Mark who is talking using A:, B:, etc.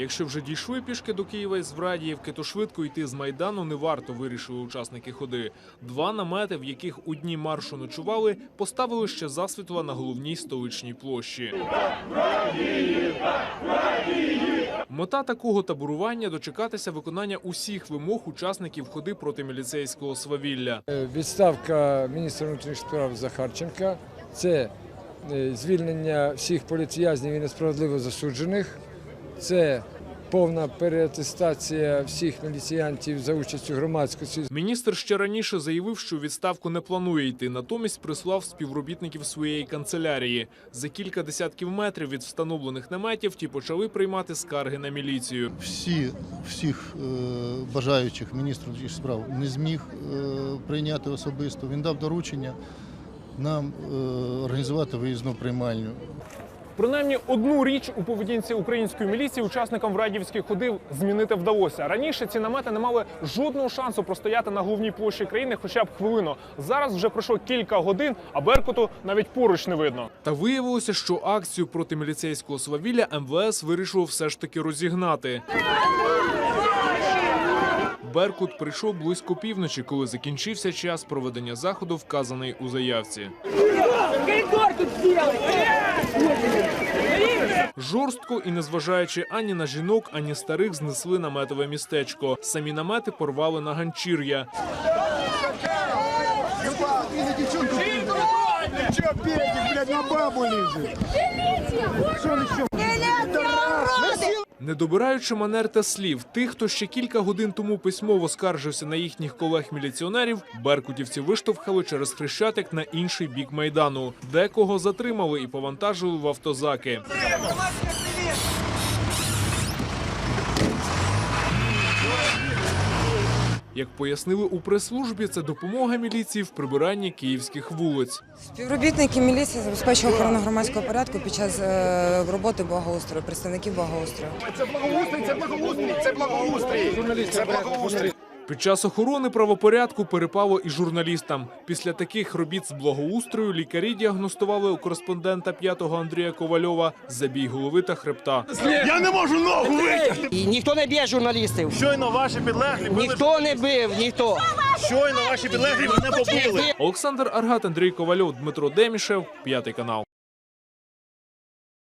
A: Якщо вже дійшли пішки до Києва із Врадіївки, то швидко йти з майдану не варто, вирішили учасники ходи. Два намети, в яких у дні маршу ночували, поставили ще засвітла на головній столичній площі. Мета такого таборування дочекатися виконання усіх вимог учасників ходи проти міліцейського свавілля.
B: Е, Відставка міністра внутрішніх справ Захарченка це е, звільнення всіх політв'язнів і несправедливо засуджених, це повна переатестація всіх міліціянтів за участю громадськості.
A: Міністр ще раніше заявив, що відставку не планує йти, натомість прислав співробітників своєї канцелярії. За кілька десятків метрів від встановлених наметів ті почали приймати скарги на міліцію.
C: всі, всіх е, бажаючих міністр справ не зміг е, прийняти особисто. Він дав доручення нам е, організувати виїзну приймальню.
D: Принаймні одну річ у поведінці української міліції учасникам Врадівських ходив змінити вдалося. Раніше ці намети не мали жодного шансу простояти на головній площі країни хоча б хвилину. Зараз вже пройшло кілька годин, а Беркуту навіть поруч не видно.
A: Та виявилося, що акцію проти міліцейського свавілля МВС вирішило все ж таки розігнати. Беркут прийшов близько півночі, коли закінчився час проведення заходу, вказаний у заявці. Жорстко і незважаючи ані на жінок, ані старих, знесли наметове містечко. Самі намети порвали на ганчір'я. Не добираючи манер та слів, тих, хто ще кілька годин тому письмово скаржився на їхніх колег-міліціонерів, беркутівці виштовхали через хрещатик на інший бік майдану. Декого затримали і повантажили в автозаки. Як пояснили у прес-службі, це допомога міліції в прибиранні київських вулиць.
E: Співробітники міліції забезпечують охорону громадського порядку під час е, роботи благоустрою, представників благоустрою.
A: Під час охорони правопорядку перепало і журналістам. Після таких робіт з благоустрою лікарі діагностували у кореспондента п'ятого Андрія Ковальова забій голови та хребта.
F: Я не можу ногу витягти.
G: І ніхто не б'є журналістів.
F: Щойно ваші підлеглі били.
G: Ніхто не бив, ніхто.
F: Щойно ваші підлеглі мене побили.
A: Олександр Аргат, Андрій Ковальов, Дмитро Демішев, п'ятий канал.